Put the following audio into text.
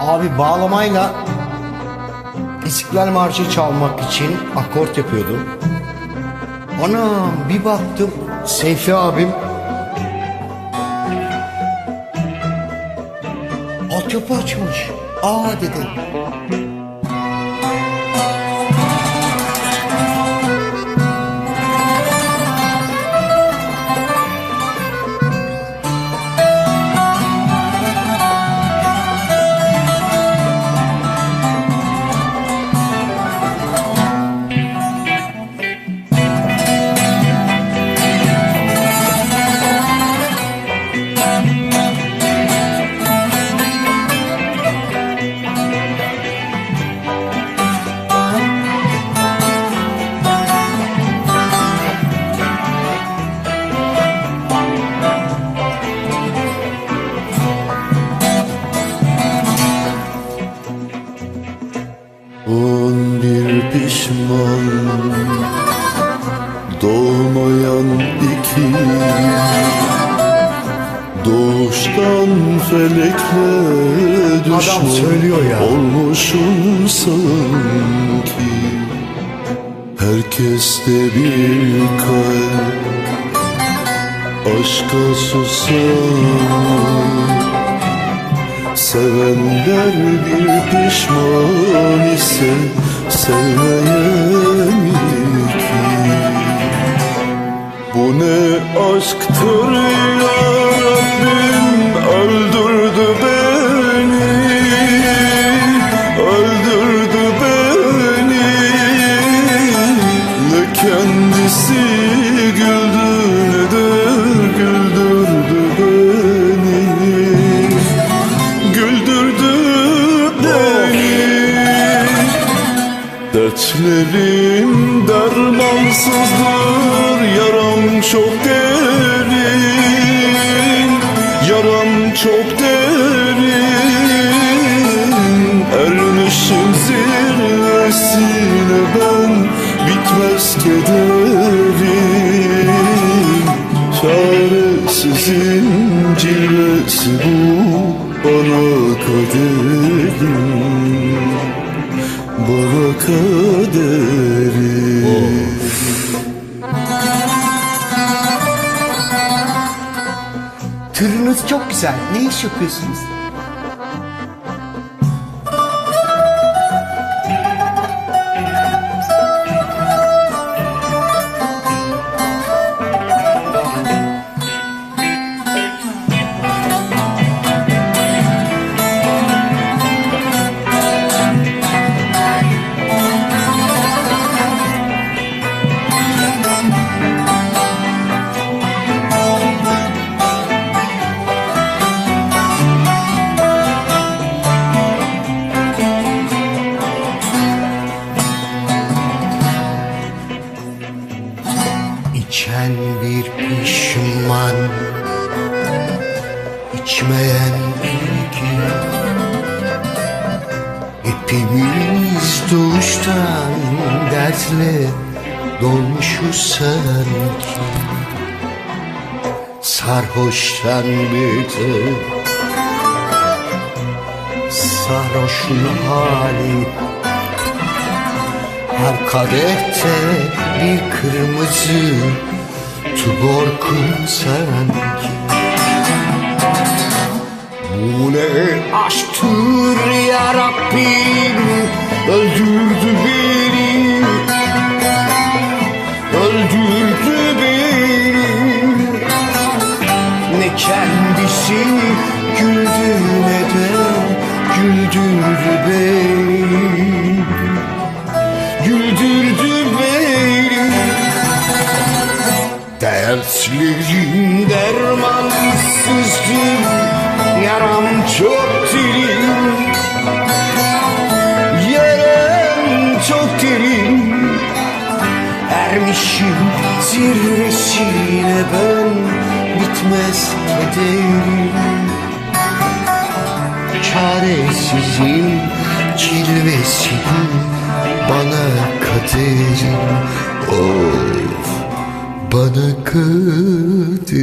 Abi bağlamayla İstiklal Marşı çalmak için akort yapıyordum. Anam bir baktım Seyfi abim altyapı açmış. Aa dedim. Felekle düşman söylüyor ya. Olmuşum sanki Herkeste bir kalp Aşka susar Sevenler bir pişman ise sevmeyen Dertlerim dermansızdır Yaram çok derin. Yaram çok derin. Ermişim zirvesine ben Bitmez kederim Çaresizin cilvesi bu Bana kaderim Kaderim Tırınız çok güzel. Ne iş yapıyorsunuz? İçen bir pişman içmeyen iki Hepimiz doğuştan dertle dolmuşuz sanki Sarhoştan beri Sarhoşun hali. Her kadehte bir kırmızı tuborkum sanki Bu ne aşktır ya Rabbim? Öldürdü beni. Öldürdü beni. Ne kendisi Yaram çok derin Yaram çok derin. Ermişim zirvesine ben Bitmez kederim Çaresizim cilvesi bana kaderim Of bana kaderim